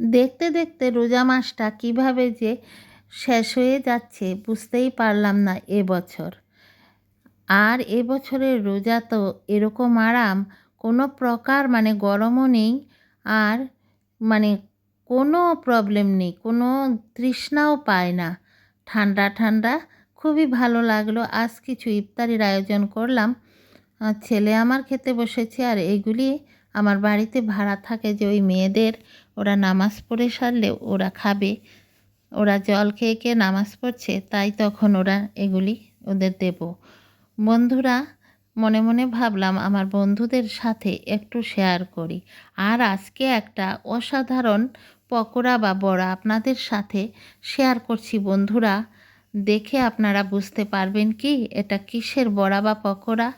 দেখতে দেখতে রোজা মাসটা কীভাবে যে শেষ হয়ে যাচ্ছে বুঝতেই পারলাম না এবছর। আর এবছরের রোজা তো এরকম আরাম, কোনো প্রকার মানে গরমও নেই আর মানে কোনো প্রবলেম নেই, কোনো তৃষ্ণাও পায় না। ঠান্ডা ঠান্ডা, খুবই ভালো লাগল। আজ কিছু ইফতারির আয়োজন করলাম। ছেলে আমার খেতে বসেছে আর এগুলি আমার বাড়িতে ভাড়া থাকে যে ওই মেয়েদের, ওরা নামাজ পড়ে সারলে ওরা খাবে। ওরা জল খেয়ে খেয়ে নামাজ পড়ছে, তাই তখন ওরা এগুলি ওদের দেব। বন্ধুরা, মনে মনে ভাবলাম আমার বন্ধুদের সাথে একটু শেয়ার করি। আর আজকে একটা অসাধারণ পকোড়া বা বড়া আপনাদের সাথে শেয়ার করছি বন্ধুরা। দেখে আপনারা বুঝতে পারবেন কি, এটা কিসের বড়া বা পকোড়া?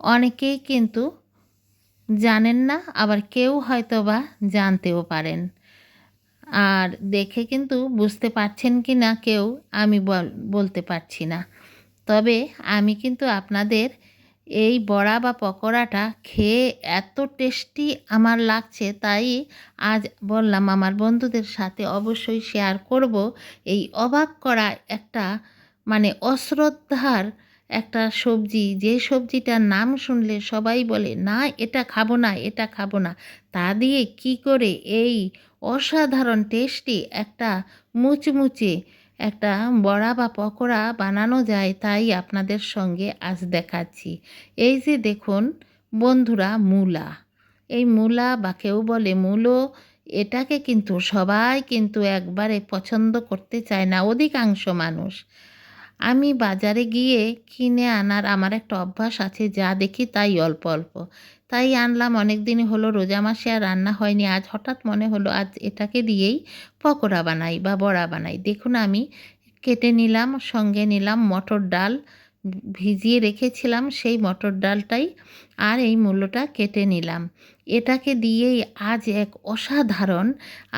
অনেকেই কিন্তু জানেন না, আবার কেউ হয়তো বা জানতেও পারেন। আর দেখে কিন্তু বুঝতে পারছেন কি না কেউ আমি বলতে পারছি না। তবে আমি কিন্তু আপনাদের এই বড়া বা পকোড়াটা খেয়ে এত টেস্টি আমার লাগছে, তাই আজ বললাম আমার বন্ধুদের সাথে অবশ্যই শেয়ার করব। এই অবাক করা একটা মানে অশ্রদ্ধার একটা সবজি, যে সবজিটার নাম শুনলে সবাই বলে, না, এটা খাব না, এটা খাব না। তা দিয়ে কি করে এই অসাধারণ টেস্টি একটা মুচমুচে একটা বড়া বা পকোড়া বানানো যায় তাই আপনাদের সঙ্গে আজ দেখাচ্ছি। এই যে দেখুন বন্ধুরা মূলা। এই মূলা বা কেউ বলে মূলো, এটাকে কিন্তু সবাই কিন্তু একবারে পছন্দ করতে চায় না, অধিকাংশ মানুষ। আমি বাজারে গিয়ে কিনে আনার আমার একটা অভ্যাস আছে, যা দেখি তাই অল্প অল্প। তাই আনলাম অনেক দিনই হলো রোজা মাসে আর রান্না হয়নি। আজ হঠাৎ মনে হলো আজ এটাকে দিয়েই পকোড়া বানাই বা বড়া বানাই। দেখুন আমি কেটে নিলাম, সঙ্গে নিলাম মটর ডাল ভিজিয়ে রেখেছিলাম সেই মটর ডালটাই আর এই মূল্যটা কেটে নিলাম। এটাকে দিয়েই আজ এক অসাধারণ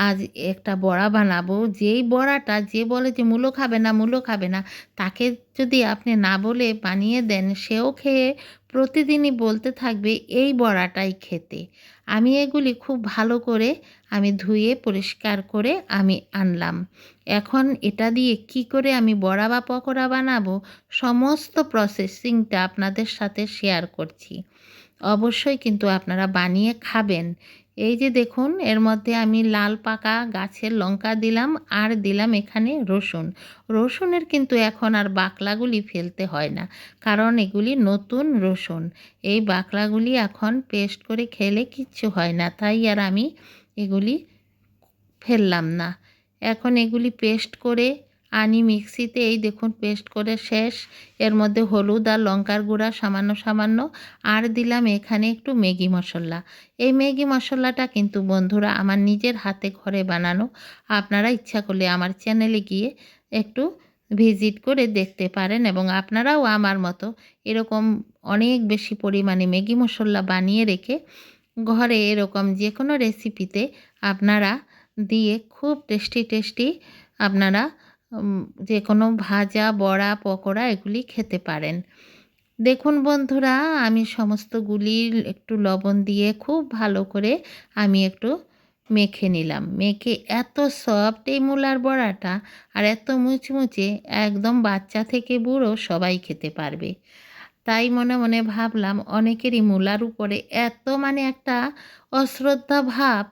আজ একটা বড়া বানাবো। যেই বড়াটা যে বলে যে মূলো খাবে না, মূলো খাবে না, তাকে যদি আপনি না বলে বানিয়ে দেন, সেও খেয়ে প্রতিদিনই বলতে থাকবে, এই বড়াটাই খেতে। আমি এগুলি খুব ভালো করে আমি ধুয়ে পরিষ্কার করে আমি আনলাম। এখন এটা দিয়ে কি করে আমি বড়া বা পকোড়া বানাবো, সমস্ত প্রসেসিংটা আপনাদের সাথে শেয়ার করছি। অবশ্যই কিন্তু আপনারা বানিয়ে খাবেন। এই যে দেখুন, এর মধ্যে আমি লাল পাকা গাছের লঙ্কা দিলাম আর দিলাম এখানে রসুন। রসুনের কিন্তু এখন আর বাকলাগুলি ফেলতে হয় না, কারণ এগুলি নতুন রসুন। এই বাকলাগুলি এখন পেস্ট করে খেলে কিচ্ছু হয় না, তাই আর আমি এগুলি ফেললাম না। এখন এগুলি পেস্ট করে আনি মিক্সিতে, এই দেখুন পেস্ট করে শেষ। এর মধ্যে হলুদ আর লঙ্কার গুঁড়া, সামান্য সামান্য। আর দিলাম এখানে একটু ম্যাগি মশলা। এই ম্যাগি মশলাটা কিন্তু বন্ধুরা আমার নিজের হাতে ঘরে বানানো। আপনারা ইচ্ছা করলে আমার চ্যানেলে গিয়ে একটু ভিজিট করে দেখতে পারেন এবং আপনারাও আমার মতো এরকম অনেক বেশি পরিমাণে ম্যাগি মশলা বানিয়ে রেখে ঘরে এরকম যে কোনো রেসিপিতে আপনারা দিয়ে খুব টেস্টি টেস্টি আপনারা যে কোনো ভাজা, বড়া, পকোড়া এগুলি খেতে পারেন। দেখুন বন্ধুরা, আমি সমস্তগুলি একটু লবণ দিয়ে খুব ভালো করে আমি একটু মেখে নিলাম। মেখে এত সফট এই মূলার বড়াটা আর এত মুচমুচে, একদম বাচ্চা থেকে বুড়ো সবাই খেতে পারবে। তাই মনে মনে ভাবলাম অনেকেরই মূলার উপরে এত মানে একটা অশ্রদ্ধা ভাব,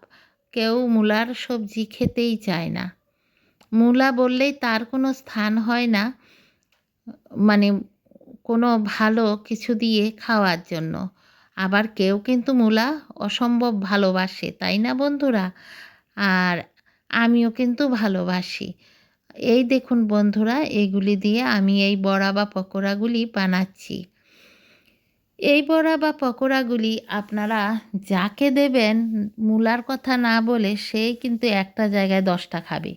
কেউ মূলার সবজি খেতেই চায় না। মূলা বললেই তার কোনো স্থান হয় না মানে কোনো ভালো কিছু দিয়ে খাওয়ার জন্য। আবার কেউ কিন্তু মূলা অসম্ভব ভালোবাসে, তাই না বন্ধুরা? আর আমিও কিন্তু ভালোবাসি। এই দেখুন বন্ধুরা, এগুলি দিয়ে আমি এই বড়া বা পকোড়াগুলি বানাচ্ছি। এই বড়া বা পকোড়াগুলি আপনারা যাকে দেবেন মূলার কথা না বলে সেই কিন্তু একটা জায়গায় দশটা খাবে।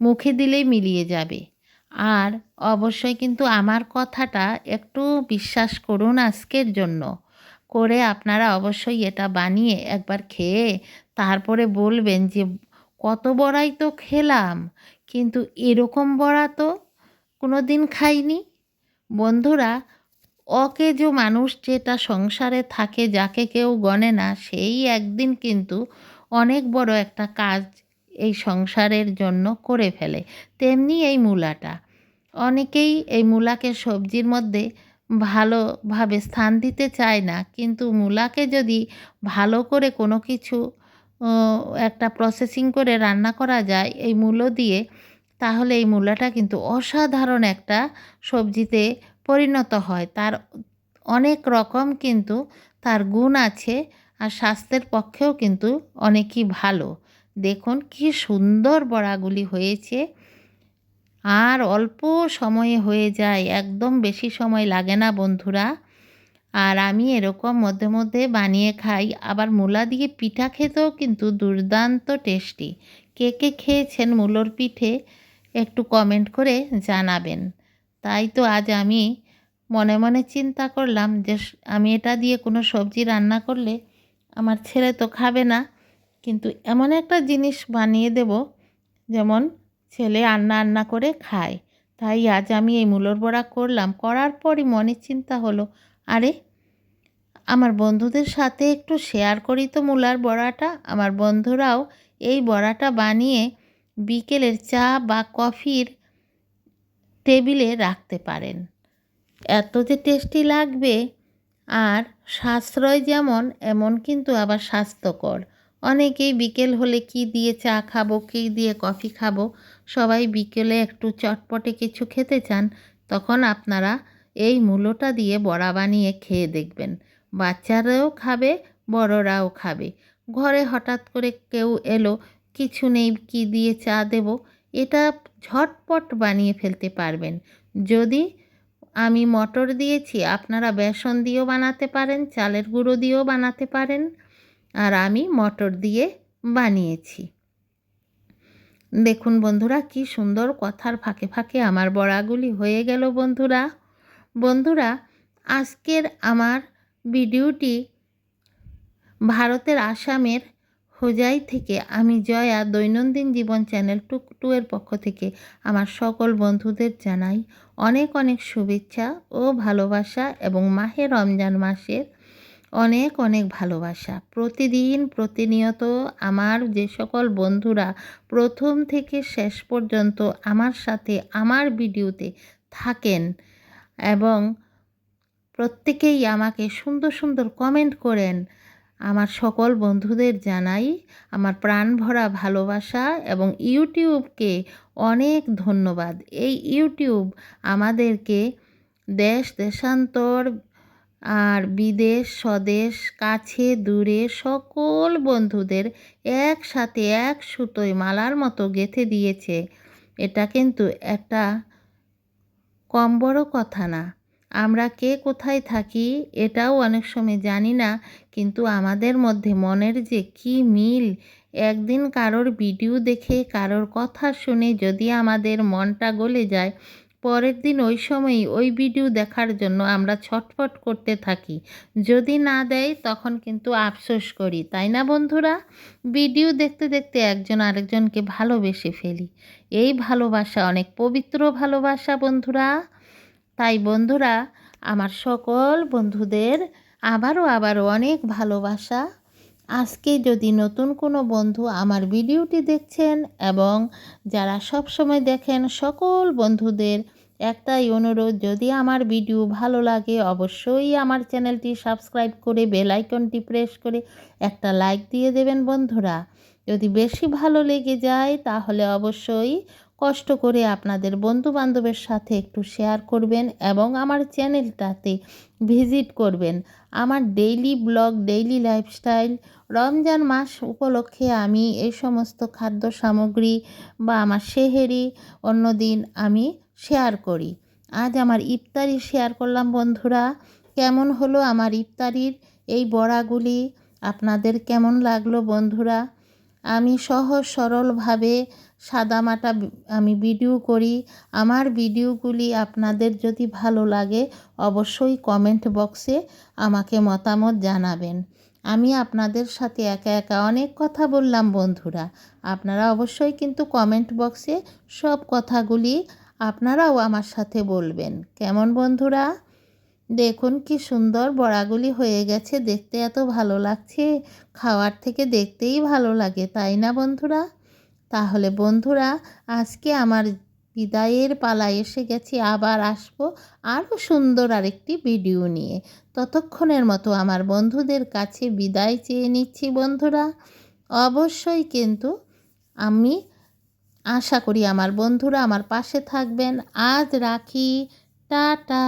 মুখে দিলেই মিলিয়ে যাবে। আর অবশ্যই কিন্তু আমার কথাটা একটু বিশ্বাস করুন আজকের জন্য। করে আপনারা অবশ্যই এটা বানিয়ে একবার খেয়ে তারপরে বলবেন যে, কত বড়াই তো খেলাম, কিন্তু এরকম বড়া তো কোনো দিন খাইনি? বন্ধুরা অকেজো মানুষ যেটা সংসারে থাকে, যাকে কেউ গণে না, সেই একদিন কিন্তু অনেক বড় একটা কাজ এই সংসারের জন্য করে ফেলে। তেমনি এই মূলাটা। অনেকেই এই মূলাকে সবজির মধ্যে ভালোভাবে স্থান দিতে চায় না, কিন্তু মূলাকে যদি ভালো করে কোনো কিছু একটা প্রসেসিং করে রান্না করা যায় এই মূলো দিয়ে, তাহলে এই মূলাটা কিন্তু অসাধারণ একটা সবজিতে পরিণত হয়। তার অনেক রকম কিন্তু তার গুণ আছে আর স্বাস্থ্যের পক্ষেও কিন্তু অনেকই ভালো। দেখুন কি সুন্দর বড়াগুলি হয়েছে। আর অল্প সময়ে হয়ে যায়, একদম বেশি সময় লাগে না বন্ধুরা। আর আমি এরকম মধ্যে মধ্যে বানিয়ে খাই। আবার মূলা দিয়ে পিঠা খেতেও কিন্তু দুর্দান্ত টেস্টি। কে কে খেয়েছেন মূলোর পিঠে একটু কমেন্ট করে জানাবেন। তাই তো আজ আমি মনে মনে চিন্তা করলাম যে আমি এটা দিয়ে কোনো সবজি রান্না করলে আমার ছেলে তো খাবে না। কিন্তু এমন একটা জিনিস বানিয়ে দেব, যেমন ছেলে আন্না আন্না করে খায়। তাই আজ আমি এই মূলর বড়া করলাম। করার পরই মনে চিন্তা হলো, আরে, আমার বন্ধুদের সাথে একটু শেয়ার করি তো মূলার বড়াটা। আমার বন্ধুরাও এই বড়াটা বানিয়ে বিকেলের চা বা কফির টেবিলে রাখতে পারেন। এত যে টেস্টি লাগবে, আর সাশ্রয় যেমন, এমন কিন্তু আবার স্বাস্থ্যকর। অনেকেই বিকেল হলে কি দিয়ে চা খাব, কী দিয়ে কফি খাব, সবাই বিকেলে একটু চটপটে কিছু খেতে চান, তখন আপনারা এই মূলোটা দিয়ে বড়া বানিয়ে খেয়ে দেখবেন। বাচ্চারাও খাবে, বড়রাও খাবে। ঘরে হঠাৎ করে কেউ এলো, কিছু নেই, কি দিয়ে চা দেব? এটা ঝটপট বানিয়ে ফেলতে পারবেন। যদি আমি মটর দিয়েছি, আপনারা বেসন দিয়েও বানাতে পারেন, চালের গুঁড়ো দিয়েও বানাতে পারেন, আর আমি মটর দিয়ে বানিয়েছি। দেখুন বন্ধুরা, কি সুন্দর কথার ফাঁকে ফাঁকে আমার বড়াগুলি হয়ে গেল বন্ধুরা। বন্ধুরা, আজকের আমার ভিডিওটি ভারতের আসামের হোজাই থেকে আমি জয়া দৈনন্দিন জীবন চ্যানেল টুক টু এর পক্ষ থেকে আমার সকল বন্ধুদের জানাই অনেক অনেক শুভেচ্ছা ও ভালোবাসা এবং মাহে রমজান মাসের অনেক অনেক ভালোবাসা। প্রতিদিন প্রতিনিয়ত আমার যে সকল বন্ধুরা প্রথম থেকে শেষ পর্যন্ত আমার সাথে আমার ভিডিওতে থাকেন এবং প্রত্যেকেই আমাকে সুন্দর সুন্দর কমেন্ট করেন আমার সকল বন্ধুদের জানাই আমার প্রাণ ভরা ভালোবাসা এবং ইউটিউবকে অনেক ধন্যবাদ। এই ইউটিউব আমাদেরকে দেশ, দেশান্তর আর বিদেশ, স্বদেশ, কাছে, দূরে সকল বন্ধুদের একসাথে এক সুতোয় মালার মতো গেঁথে দিয়েছে। এটা কিন্তু একটা কম বড় কথা না। আমরা কে কোথায় থাকি এটাও অনেক সময় জানি না, কিন্তু আমাদের মধ্যে মনের যে কি মিল? একদিন কারোর ভিডিও দেখে, কারোর কথা শুনে যদি আমাদের মনটা গলে যায়, পরের দিন ওই সময়ই ওই ভিডিও দেখার জন্য আমরা ছটফট করতে থাকি। যদি না দেয়, তখন কিন্তু আফসোস করি, তাই না বন্ধুরা? ভিডিও দেখতে দেখতে একজন আরেকজনকে ভালোবেসে ফেলি। এই ভালোবাসা অনেক পবিত্র ভালোবাসা বন্ধুরা। তাই বন্ধুরা, আমার সকল বন্ধুদের আবারও আবারও অনেক ভালোবাসা। আজকে যদি নতুন কোনো বন্ধু আমার ভিডিওটি দেখছেন এবং যারা সব সময় দেখেন সকল বন্ধুদের একটাই অনুরোধ, যদি আমার ভিডিও ভালো লাগে অবশ্যই আমার চ্যানেলটি সাবস্ক্রাইব করে বেল আইকনটি প্রেস করে একটা লাইক দিয়ে দেবেন বন্ধুরা। যদি বেশি ভালো লেগে যায় তাহলে অবশ্যই কষ্ট করে আপনাদের বন্ধু বান্ধবের সাথে একটু শেয়ার করবেন এবং আমার চ্যানেলটাতে ভিজিট করবেন। আমার daily blog daily lifestyle Ramzan মাস উপলক্ষে আমি এই সমস্ত খাদ্য সামগ্রী বা আমার সেহেরি অন্যদিন আমি শেয়ার করি। আজ আমার ইফতারি শেয়ার করলাম বন্ধুরা। কেমন হলো আমার ইফতারির এই বড়াগুলি? আপনাদের কেমন লাগল বন্ধুরা? আমি সহজ সরলভাবে সাদামাটা আমি ভিডিও করি। আমার ভিডিওগুলি আপনাদের যদি ভালো লাগে, অবশ্যই কমেন্ট বক্সে আমাকে মতামত জানাবেন। আমি আপনাদের সাথে একা একা অনেক কথা বললাম, বন্ধুরা। আপনারা অবশ্যই কিন্তু কমেন্ট বক্সে সব কথাগুলি আপনারাও আমার সাথে বলবেন। কেমন বন্ধুরা? দেখুন কি সুন্দর বড়াগুলি হয়ে গেছে, দেখতে এত ভালো লাগছে। খাওয়ার থেকে দেখতেই ভালো লাগে, তাই না বন্ধুরা? তাহলে বন্ধুরা, আজকে আমার বিদায়ের পালা এসে গেছি। আবার আসব আরও সুন্দর আরেকটি ভিডিও নিয়ে। ততক্ষণের মতো আমার বন্ধুদের কাছে বিদায় চেয়ে নিচ্ছি বন্ধুরা। অবশ্যই কিন্তু আমি আশা করি আমার বন্ধুরা আমার পাশে থাকবেন। আজ রাখি। টাটা।